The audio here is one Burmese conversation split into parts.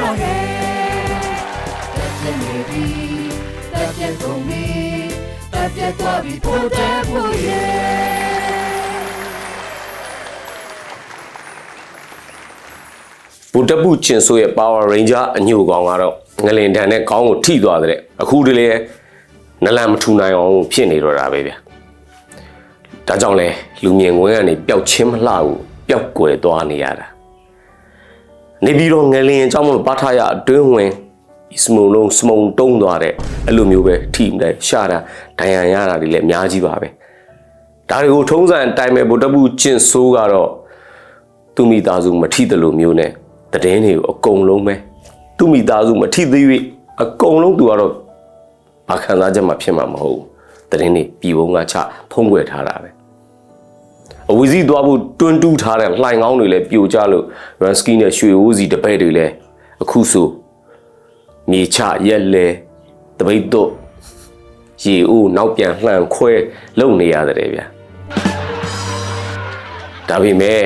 တော့ဟဲ့တက်ပြက်နေပြီတက်ပြက်ကုန်ပြီတက်ပြက်သွားပြီပိုတဲ့ဖို့ရဲ့ဗိုလ်တပ်ပုကျင်ဆိုရဲ့ Power Ranger အညိုကောင်ကတော့ငလင်တန်နဲ့ခေါင်းကိုထိသွားတဲ့အခုတည်းလေနလန်မထူနိုင်အောင်ဖြစ်နေတော့တာပဲဗျာဒါကြောင့်လဲလူမြင်ကွင်းကနေပျောက်ချင်းမလှဘူးပျောက်ကွယ်သွားနေရတာ နေပြီးတော့ငလင်အကြောင်းမလို့ပါထားရအတွင်းဝင်စမုံလုံးစမုံတုံးသွားတဲ့အလိုမျိုးပဲထိမတယ်ရှာတာဒဏ်ရာရတာတွေလည်းအများကြီးပါပဲဒါတွေကိုထုံးစံအတိုင်းပဲဗိုလ်တပ်ပုကျင်ဆိုးကတော့သူမိသားစုမထိတယ်လို့မျိုးနဲ့တည်င်းတွေကိုအကုန်လုံးပဲသူမိသားစုမထိသေး၍အကုန်လုံးသူကတော့ဘာခံစားချက်မှဖြစ်မှာမဟုတ်ဘူးတည်င်းတွေပြည်ပုံကချဖုံးကွယ်ထားတာပဲ အဝီစီသွားဖို့တွန်းတူးထားတဲ့လှိုင်ကောင်းတွေလည်းပြိုကျလို့ရန်စကီနဲ့ရွှေအိုးစီတပည့်တွေလည်းအခုဆိုမြေချရက်လဲတပိတ်တော့ရေအိုးနောက်ပြန်လှန်ခွဲလုံနေရတယ်ဗျာဒါပေမဲ့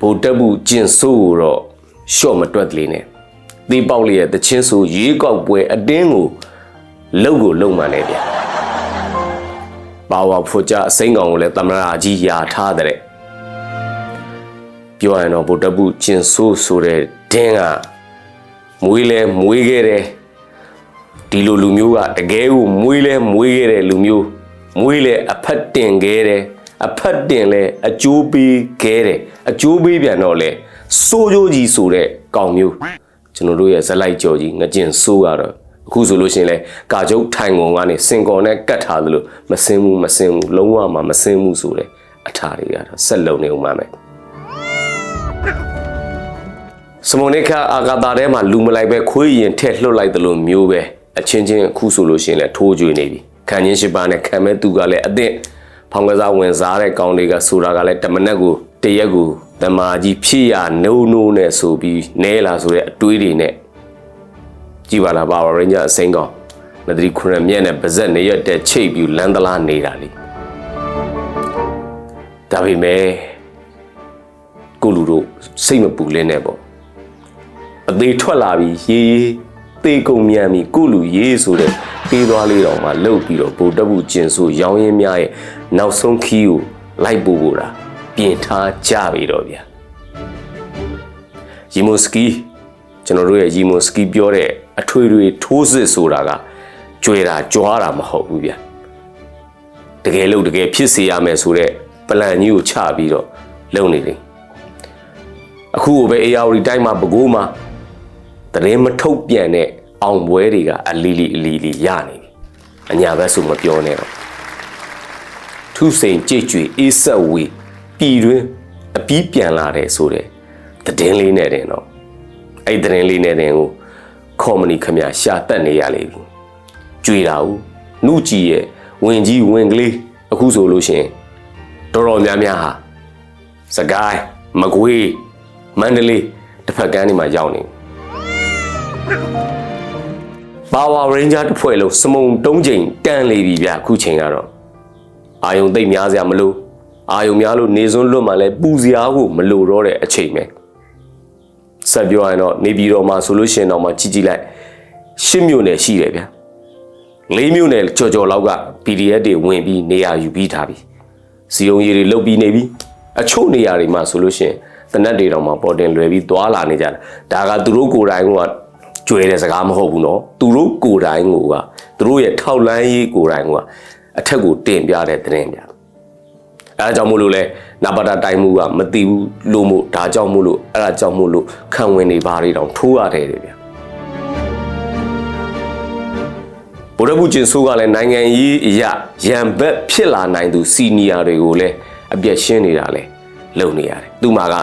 ဗိုလ်တပ်မှုကျင်ဆိုးကိုတော့ရှော့မတွက်တလေးနဲ့သေပေါက်လေးရဲ့တချင်းဆိုရေကောက်ပွဲအတင်းကိုလုံကိုလုံမှန်တယ်ဗျ ပါဝါဖို့ကြအစိမ်းကောင်ကိုလည်းတမရာကြီးယာထားတဲ့ပြောရရင်တော့ဗိုလ်တပ်မှုကျင်ဆိုးဆိုတဲ့ဒင်းကမွေးလဲမွေးခဲ့တယ်ဒီလိုလူမျိုးကတကယ်ကိုမွေးလဲမွေးခဲ့တဲ့လူမျိုးမွေးလဲအဖက်တင်ခဲ့တယ်အဖက်တင်လဲအကျိုးပေးခဲ့တယ်အကျိုးပေးပြန်တော့လဲစိုးကြိုးကြီးဆိုတဲ့ကောင်မျိုးကျွန်တော်တို့ရဲ့ဇလိုက်ကြော်ကြီးငကျင်ဆိုးကတော့ အခုဆိုလို့ရှိရင်လဲကာကျုပ်ထိုင်ကုန်ကနေစင်ကော်နဲ့ကတ်ထားသလိုမစင်းဘူးမစင်းဘူးလုံးဝမှမစင်းဘူးဆိုတဲ့အထာတွေကတော့ဆက်လုံနေဦးမှာမယ်စမုန်နိခအာဂတာထဲမှာလူမလိုက်ပဲခွေးရင်ထက်လှုပ်လိုက်တယ်လို့မျိုးပဲအချင်းချင်းအခုဆိုလို့ရှိရင်လည်းထိုးကြွေနေပြီခံချင်းရှိပါနဲ့ခံမဲ့သူကလည်းအသင့်ဖောင်ကစားဝင်စားတဲ့ကောင်တွေကဆိုတာကလည်းတမနက်ကိုတရက်ကိုတမာကြီးဖြစ်ရနိုးနိုးနဲ့ဆိုပြီးနဲလာဆိုတဲ့အတွေးတွေနဲ့ ကြည်ပါလားပါဝရင်းကြအစိမ်းကောင်မတရီခုရမြက်နဲ့ပါဇက်နေရက်တဲ့ချိတ်ပြီးလန်းသလားနေတာလေဒါပေမဲ့ကိုလူတို့စိတ်မပူလင်းနဲ့ပေါ့အသေးထွက်လာပြီးရေးရေးသေကုန်မြန်ပြီးကုလူရေးဆိုတဲ့တေးသွားလေးတော်မှာလှုပ်ပြီးတော့ဗိုလ်တပ်ဘူးကျင်ဆိုရောင်းရင်းများရဲ့နောက်ဆုံးခီးကိုလိုက်ပို့ဖို့တာပြင်ထားကြပြီတော့ဗျာရီမိုစကီကျွန်တော်တို့ရဲ့ရီမိုစကီပြောတဲ့ အထွေထွေထိုးစစ်ဆိုတာကကြွယ်တာကြွားတာမဟုတ်ဘူးဗျာတကယ်လို့တကယ်ဖြစ်စေရမယ်ဆိုတဲ့ပလန်ကြီးကိုချပြီးတော့လုပ်နေတယ်အခုကိုပဲအေယာဝတီတိုင်းမှာပဲခူးမှာတရင်မထုတ်ပြန်တဲ့အောင်ပွဲတွေကအလီလီအလီလီရနေပြီအညာဘက်ဆိုမပြောနဲ့တော့ထုစိန်ကြိတ်ကြွေအေးဆက်ဝေပြည်တွင်အပီးပြန်လာတယ်ဆိုတဲ့သတင်းလေးနဲ့တင်တော့အဲ့ဒီသတင်းလေးနဲ့တင်ကို ကော်မဏီခမရရှာတက်နေရလေပြီကြွေတာဦးနုကြည်ရဲ့ဝင်ကြီးဝင်ကလေးအခုဆိုလို့ရှရင်တော်တော်များများဟာစကိုင်းမကွေးမန္တလေးတစ်ဖက်ကန်းဒီမှာရောက်နေပြီပါဝါရိန်းဂျာတစ်ဖွဲ့လုံးစမုံတုံးချိန်တန်လေပြီဗျအခုချိန်ကတော့အာယုံသိမ့်များစရာမလိုအာယုံများလို့နေစွန်းလွတ်မှလည်းပူစရာကိုမလိုတော့တဲ့အချိန်ပဲ ဆက်ပြောရရင်တော့နေပြည်တော်မှာဆိုလို့ရှိရင်တော့မှကြီးကြီးလိုက်ရှစ်မြို့နယ်ရှိတယ်ဗျာလေးမြို့နယ်ကြော်ကြော်လောက်က PDF တွေဝင်ပြီးနေရာယူပြီးထားပြီစီယုံကြီးတွေလုတ်ပြီးနေပြီအချို့နေရာတွေမှာဆိုလို့ရှိရင်တနက်တွေတော့မှပေါ်တင်လွယ်ပြီးသွာလာနေကြတာဒါကသူတို့ကိုယ်တိုင်ကကျွဲတဲ့စကားမဟုတ်ဘူးနော်သူတို့ကိုယ်တိုင်ကသူတို့ရဲ့ထောက်လန်းရေးကိုယ်တိုင်ကအထက်ကိုတင်ပြတဲ့တဲ့တင်ဗျာ အဲဒါကြောင့်မို့လို့လဲနပါတာတိုင်မှုကမသိဘူးလို့မို့ဒါကြောင့်မို့လို့အဲ့ဒါကြောင့်မို့လို့ခံဝင်နေပါတွေတောင်ထိုးရတယ်တဲ့ဗျာဗိုလ်တပ်ဘူးကျင်ဆိုးကလည်းနိုင်ငံရေးအရာရန်ဘက်ဖြစ်လာနိုင်သူစီနီယာတွေကိုလည်းအပြက်ရှင်းနေတာလဲလုပ်နေရတယ်။သူ့မှာက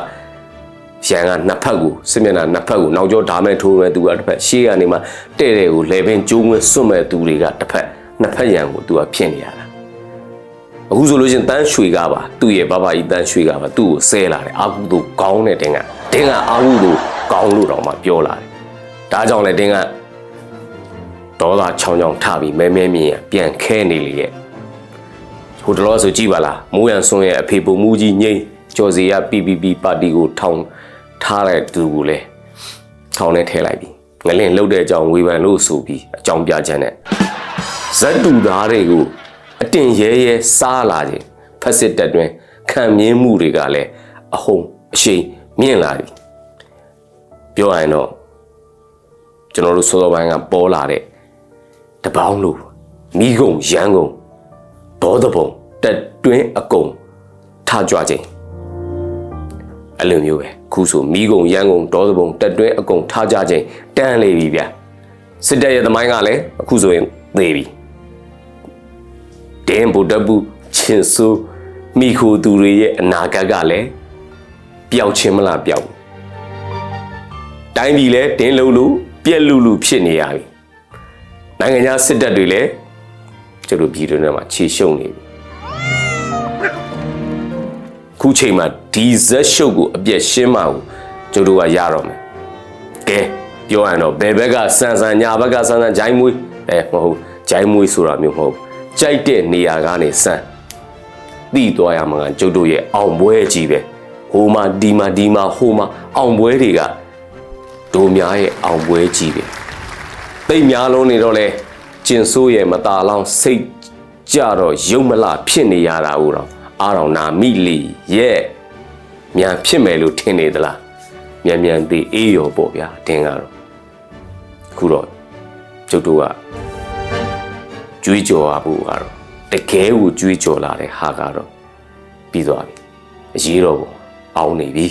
ရန်ကနှစ်ဖက်ကိုစစ်မျက်နှာနှစ်ဖက်ကိုနောက်ကျောဓာမဲထိုးမဲ့သူကတစ်ဖက်ရှေ့ကနေမှတဲ့တဲ့ကိုလေပင်ကျိုးငွေစွတ်မဲ့သူတွေကတစ်ဖက်နှစ်ဖက်ရန်ကိုသူကဖြစ်နေရတာ။ အခုဆိုလို့ချင်းတန်းရွှေကပါသူ့ရဲ့ဘဘကြီးတန်းရွှေကပါသူ့ကိုဆဲလာတယ်အာကုသူကောင်းတဲ့တင်းကတင်းကအာကုသူကောင်းလို့တော့မှပြောလာတယ်။ဒါကြောင့်လဲတင်းကဒေါသချောင်းချောင်းထပြီးမဲမဲမြင်ရပြန်ခဲနေလေရဲ့ဟိုတလောဆိုကြည့်ပါလားမိုးရန်ဆွန်းရဲ့အဖေပုံမူကြီးငိမ့်ကျော်စီရ PPP ပါတီကိုထောင်ထားတဲ့သူကိုလေထောင်ထဲထည့်လိုက်ပြီငလင်လှုပ်တဲ့အကြောင်းဝေဖန်လို့ဆိုပြီးအကြောင်းပြချက်နဲ့ဇက်တူသားတွေကို အတင်ရဲရဲစားလာခြင်းဖက်စစ်တပ်တွင်ခံမြင်းမှုတွေကလည်းအဟုန်အရှိန်မြင့်လာပြီပြောရရင်တော့ကျွန်တော်တို့စောစောပိုင်းကပေါ်လာတဲ့တပေါင်းလို့မိကုံရန်ကုန်ဒေါသပုံတက်တွင်းအကုံထကြွခြင်းအဲ့လိုမျိုးပဲခုဆိုမိကုံရန်ကုန်ဒေါသပုံတက်တွဲအကုန်ထားကြခြင်းတန်းလေပြီဗျစစ်တပ်ရဲ့သမိုင်းကလည်းအခုဆိုရင်သေပြီ ဒင်းဗုဒ္ဓဘူးချင်းဆူမိခိုသူတွေရဲ့အနာဂတ်ကလည်းပျောက်ချင်းမလားပျောက်ဘူးတိုင်းပြည်လည်းဒင်းလုံးလို့ပြက်လူလူဖြစ်နေရပြီနိုင်ငံခြားစစ်တပ်တွေလည်းကျတို့ပြည်တွင်းထဲမှာခြေရှုံနေပြီခုချိန်မှာဒီဇက်ရှုပ်ကိုအပြက်ရှင်းမှာကိုကျတို့ကရတော့မယ်ကဲပြောရရင်တော့ဘယ်ဘက်ကစန်ဆန်ညာဘက်ကစန်ဆန်ဂျိုင်းမွေးအဲမဟုတ်ဂျိုင်းမွေးဆိုတာမျိုးမဟုတ် ကြိုက်တဲ့နေရာကနေစန်တိသွားရမှာကကျုပ်တို့ရဲ့အောင်ပွဲကြီးပဲဟိုမှာဒီမှာဒီမှာဟိုမှာအောင်ပွဲတွေကတို့များရဲ့အောင်ပွဲကြီးပဲတိတ်များလုံးနေတော့လဲကျင်ဆိုးရဲ့မตาလောင်းစိတ်ကြတော့ရုံမလဖြစ်နေရတာဦးတော့အားတော်နာမိလီရဲ့မြန်ဖြစ်မယ်လို့ထင်နေသလားမြန်မြန်သေးအေးရောပေါ့ဗျာတင်းကတော့အခုတော့ကျုပ်တို့က ကြွေးကြော်ရဖို့ကတော့တကယ်ကိုကြွေးကြော်လာတဲ့ဟာကတော့ပြီးသွားပြီအရေးတော်ပုံအောင်းနေပြီ